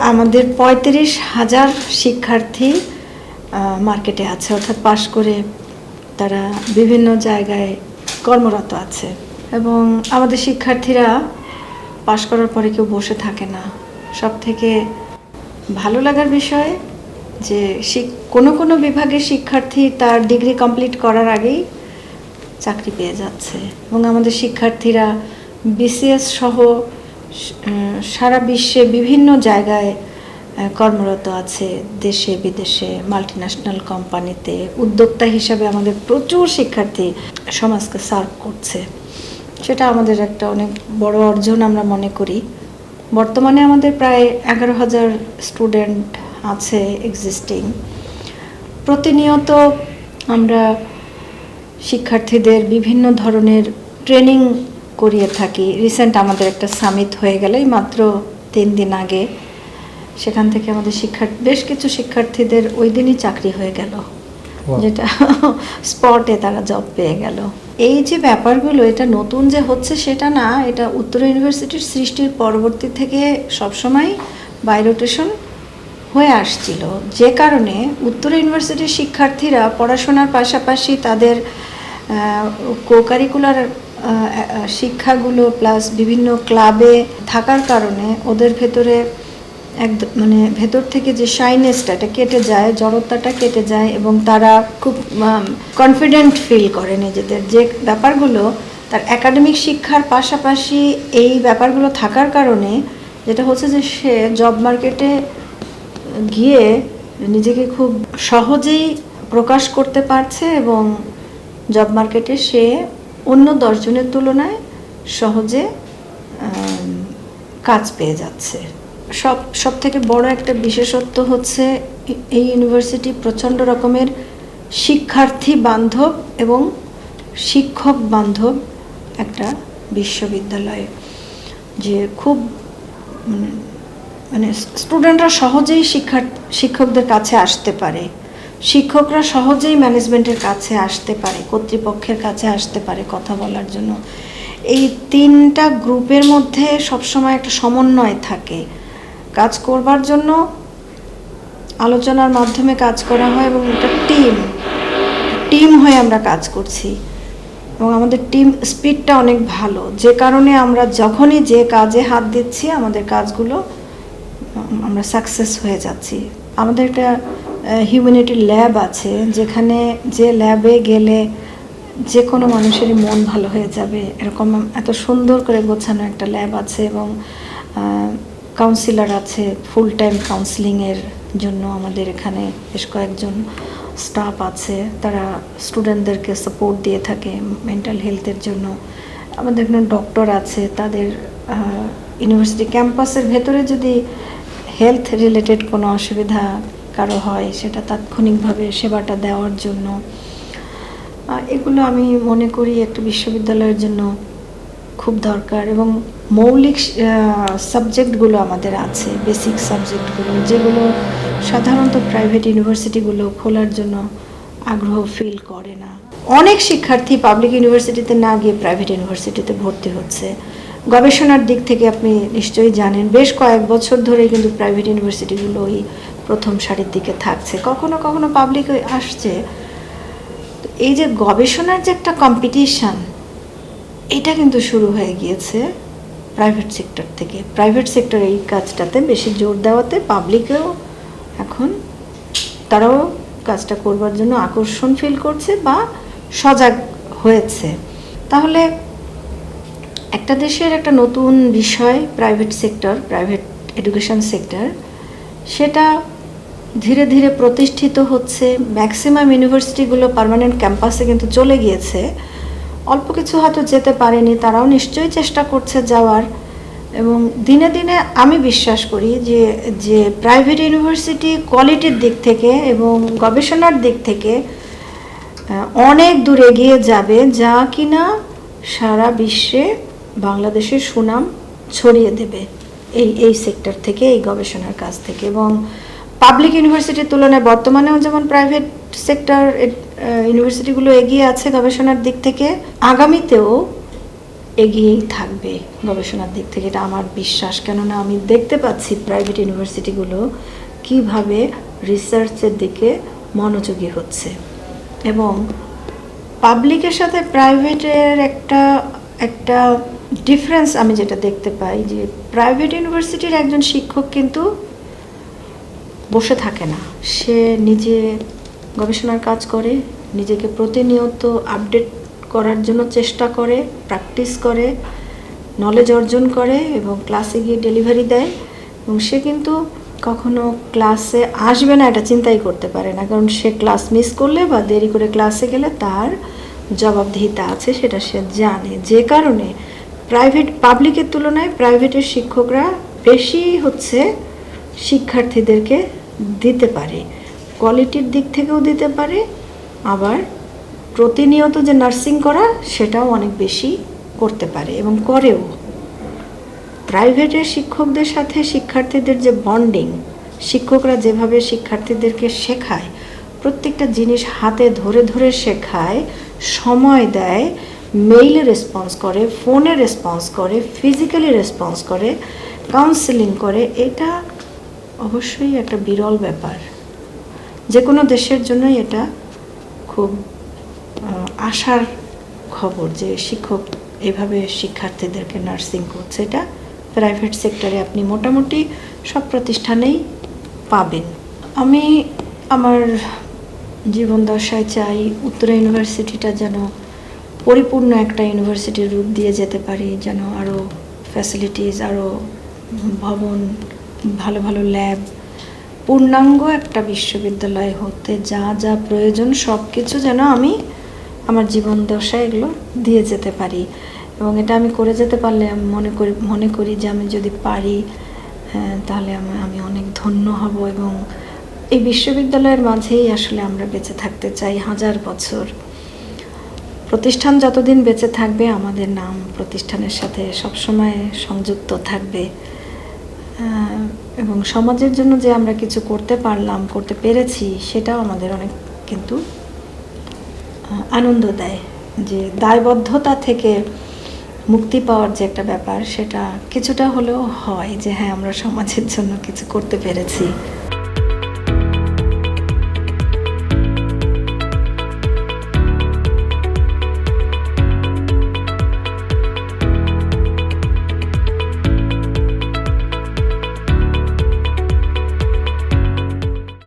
আমাদের পঁয়ত্রিশ হাজার শিক্ষার্থী মার্কেটে আছে, অর্থাৎ পাশ করে তারা বিভিন্ন জায়গায় কর্মরত আছে। এবং আমাদের শিক্ষার্থীরা পাশ করার পরে কেউ বসে থাকে না। সব থেকে ভালো লাগার বিষয় যে কোনো কোনো বিভাগের শিক্ষার্থী তার ডিগ্রি কমপ্লিট করার আগেই চাকরি পেয়ে যাচ্ছে। এবং আমাদের শিক্ষার্থীরা বিসিএস সহ সারা বিশ্বে বিভিন্ন জায়গায় কর্মরত আছে দেশে, বিদেশে মাল্টিন্যাশনাল কোম্পানিতে উদ্যোক্তা হিসাবে আমাদের প্রচুর শিক্ষার্থী সমাজকে সার্ভ করছে। সেটা আমাদের একটা অনেক বড় অর্জন আমরা মনে করি। বর্তমানে আমাদের প্রায় এগারো হাজার স্টুডেন্ট আছে এক্সিস্টিং প্রতিনিয়ত আমরা শিক্ষার্থীদের বিভিন্ন ধরনের ট্রেনিং করিয়ে থাকি। রিসেন্ট আমাদের একটা সামিট হয়ে গেল এই মাত্র তিন দিন আগে। সেখান থেকে আমাদের শিক্ষার্থী বেশ কিছু শিক্ষার্থীদের ওই দিনই চাকরি হয়ে গেল। যেটা স্পটে তারা জব পেয়ে গেল। এই যে ব্যাপারগুলো এটা নতুন যে হচ্ছে সেটা না এটা উত্তর ইউনিভার্সিটির সৃষ্টির পরবর্তী থেকে সবসময় বাই রোটেশন হয়ে আসছিল। যে কারণে উত্তর ইউনিভার্সিটির শিক্ষার্থীরা পড়াশোনার পাশাপাশি তাদের কো কারিকুলার শিক্ষাগুলো প্লাস বিভিন্ন ক্লাবে থাকার কারণে ওদের ভেতরে এক মানে ভেতর থেকে যে শাইনেসটা এটা কেটে যায়, জড়তাটা কেটে যায় এবং তারা খুব কনফিডেন্ট ফিল করে নিজেদের। যে ব্যাপারগুলো, তার একাডেমিক শিক্ষার পাশাপাশি এই ব্যাপারগুলো থাকার কারণে যেটা হচ্ছে যে সে জব মার্কেটে গিয়ে নিজেকে খুব সহজেই প্রকাশ করতে পারছে এবং জব মার্কেটে সে অন্য দশজনের তুলনায় সহজে কাজ পেয়ে যাচ্ছে। সব সব থেকে বড় একটা বিশেষত্ব হচ্ছে এই ইউনিভার্সিটি প্রচণ্ড রকমের শিক্ষার্থী বান্ধব এবং শিক্ষক বান্ধব একটা বিশ্ববিদ্যালয়, যে খুব মানে মানে স্টুডেন্টরা সহজেই শিক্ষার, শিক্ষকদের কাছে আসতে পারে। শিক্ষকরা সহজেই ম্যানেজমেন্টের কাছে আসতে পারে, কর্তৃপক্ষের কাছে আসতে পারে কথা বলার জন্য। এই তিনটা গ্রুপের মধ্যে সবসময় একটা সমন্বয় থাকে। কাজ করবার জন্য আলোচনার মাধ্যমে কাজ করা হয় এবং একটা টিম টিম হয়ে আমরা কাজ করছি। এবং আমাদের টিম স্পিডটা অনেক ভালো। যে কারণে আমরা যখনই যে কাজে হাত দিচ্ছি, আমাদের কাজগুলো আমরা সাকসেস হয়ে যাচ্ছি। আমাদের একটা হিউম্যানিটি ল্যাব আছে, যেখানে যে ল্যাবে গেলে যে কোনো মানুষেরই মন ভালো হয়ে যাবে। এরকম এত সুন্দর করে গোছানো একটা ল্যাব আছে এবং কাউন্সিলার আছে ফুল টাইম কাউন্সিলিংয়ের জন্য আমাদের এখানে বেশ কয়েকজন স্টাফ আছে। তারা স্টুডেন্টদেরকে সাপোর্ট দিয়ে থাকে মেন্টাল হেলথের জন্য। আমাদের এখানে ডক্টর আছে, তাদের ইউনিভার্সিটি ক্যাম্পাসের ভেতরে যদি হেলথ রিলেটেড কোনো অসুবিধা কারও হয়, সেটা তাৎক্ষণিকভাবে সেবাটা দেওয়ার জন্য। এগুলো আমি মনে করি একটা বিশ্ববিদ্যালয়ের জন্য খুব দরকার এবং মৌলিক সাবজেক্টগুলো আমাদের আছে, বেসিক সাবজেক্টগুলো, যেগুলো সাধারণত প্রাইভেট ইউনিভার্সিটিগুলো খোলার জন্য আগ্রহ ফিল করে না। অনেক শিক্ষার্থী পাবলিক ইউনিভার্সিটিতে না গিয়ে প্রাইভেট ইউনিভার্সিটিতে ভর্তি হচ্ছে। গবেষণার দিক থেকে আপনি নিশ্চয়ই জানেন, বেশ কয়েক বছর ধরে কিন্তু প্রাইভেট ইউনিভার্সিটিগুলো ওই প্রথম সারির দিকে থাকছে। কখনো কখনো পাবলিক আসছে। এই যে গবেষণার যে একটা কম্পিটিশন এটা কিন্তু শুরু হয়ে গিয়েছে প্রাইভেট সেক্টর থেকে। প্রাইভেট সেক্টর এই কাজটাতে বেশি জোর দেওয়াতে পাবলিকেও এখন তারাও কাজটা করবার জন্য আকর্ষণ ফিল করছে বা সজাগ হয়েছে। তাহলে একটা দেশের একটা নতুন বিষয় private sector private education sector সেটা ধীরে ধীরে প্রতিষ্ঠিত হচ্ছে ম্যাক্সিমাম ইউনিভার্সিটিগুলো পার্মানেন্ট ক্যাম্পাসে কিন্তু চলে গিয়েছে। অল্প কিছু হয়তো যেতে পারেনি, তারাও নিশ্চয়ই চেষ্টা করছে যাওয়ার। এবং দিনে দিনে আমি বিশ্বাস করি যে যে প্রাইভেট ইউনিভার্সিটি কোয়ালিটির দিক থেকে এবং গবেষণার দিক থেকে অনেক দূর এগিয়ে যাবে যা কিনা সারা বিশ্বে বাংলাদেশের সুনাম ছড়িয়ে দেবে এই এই সেক্টর থেকে, এই গবেষণার কাজ থেকে। এবং পাবলিক ইউনিভার্সিটির তুলনায় বর্তমানেও যেমন প্রাইভেট সেক্টর ইউনিভার্সিটিগুলো এগিয়ে আছে গবেষণার দিক থেকে, আগামীতেও এগিয়েই থাকবে গবেষণার দিক থেকে, এটা আমার বিশ্বাস। কেননা আমি দেখতে পাচ্ছি প্রাইভেট ইউনিভার্সিটিগুলো কীভাবে রিসার্চের দিকে মনোযোগী হচ্ছে। এবং পাবলিকের সাথে প্রাইভেটের একটা একটা ডিফারেন্স আমি যেটা দেখতে পাই যে প্রাইভেট ইউনিভার্সিটির একজন শিক্ষক কিন্তু বসে থাকে না। সে নিজে গবেষণার কাজ করে, নিজেকে প্রতিনিয়ত আপডেট করার জন্য চেষ্টা করে প্র্যাকটিস করে নলেজ অর্জন করে এবং ক্লাসে গিয়ে ডেলিভারি দেয়। এবং সে কিন্তু কখনো ক্লাসে আসবে না, এটা চিন্তাই করতে পারে না। কারণ সে ক্লাস মিস করলে বা দেরি করে ক্লাসে গেলে তার জবাবদিহিতা আছে, সেটা সে জানে। যে কারণে প্রাইভেট পাবলিকের তুলনায় প্রাইভেটের শিক্ষকরা বেশি হচ্ছে শিক্ষার্থীদেরকে দিতে পারে। কোয়ালিটির দিক থেকেও দিতে পারে, আবার প্রতিনিয়ত যে নার্সিং করা, সেটাও অনেক বেশি করতে পারে এবং করেও। প্রাইভেটের শিক্ষকদের সাথে শিক্ষার্থীদের যে বন্ডিং শিক্ষকরা যেভাবে শিক্ষার্থীদেরকে শেখায়, প্রত্যেকটা জিনিস হাতে ধরে ধরে শেখায়, সময় দেয় মেইলে রেসপন্স করে ফোনে রেসপন্স করে ফিজিক্যালি রেসপন্স করে কাউন্সেলিং করে, এটা অবশ্যই একটা বিরল ব্যাপার। যে কোনো দেশের জন্যই এটা খুব আশার খবর যে শিক্ষক এভাবে শিক্ষার্থীদেরকে নার্সিং করছে। এটা প্রাইভেট সেক্টরে আপনি মোটামুটি সব প্রতিষ্ঠানেই পাবেন। আমি আমার জীবন দশায় চাই উত্তরা ইউনিভার্সিটিটা যেন পরিপূর্ণ একটা ইউনিভার্সিটির রূপ দিয়ে যেতে পারি, যেন আরও ফ্যাসিলিটিস আরও ভবন ভালো ভালো ল্যাব পূর্ণাঙ্গ একটা বিশ্ববিদ্যালয় হতে যা যা প্রয়োজন সব কিছু যেন আমি আমার জীবন দশায় এগুলো দিয়ে যেতে পারি। এবং এটা আমি করে যেতে পারলে আমি মনে করি মনে করি যে আমি যদি পারি হ্যাঁ, তাহলে আমি অনেক ধন্য হব এবং এই বিশ্ববিদ্যালয়ের মাঝেই আসলে আমরা বেঁচে থাকতে চাই হাজার বছর। প্রতিষ্ঠান যতদিন বেঁচে থাকবে আমাদের নাম প্রতিষ্ঠানের সাথে সবসময় সংযুক্ত থাকবে। এবং সমাজের জন্য যে আমরা কিছু করতে পারলাম, করতে পেরেছি, সেটাও আমাদের অনেক কিন্তু আনন্দ দেয়। যে দায়বদ্ধতা থেকে মুক্তি পাওয়ার যে একটা ব্যাপার, সেটা কিছুটা হলেও হয় যে হ্যাঁ আমরা সমাজের জন্য কিছু করতে পেরেছি।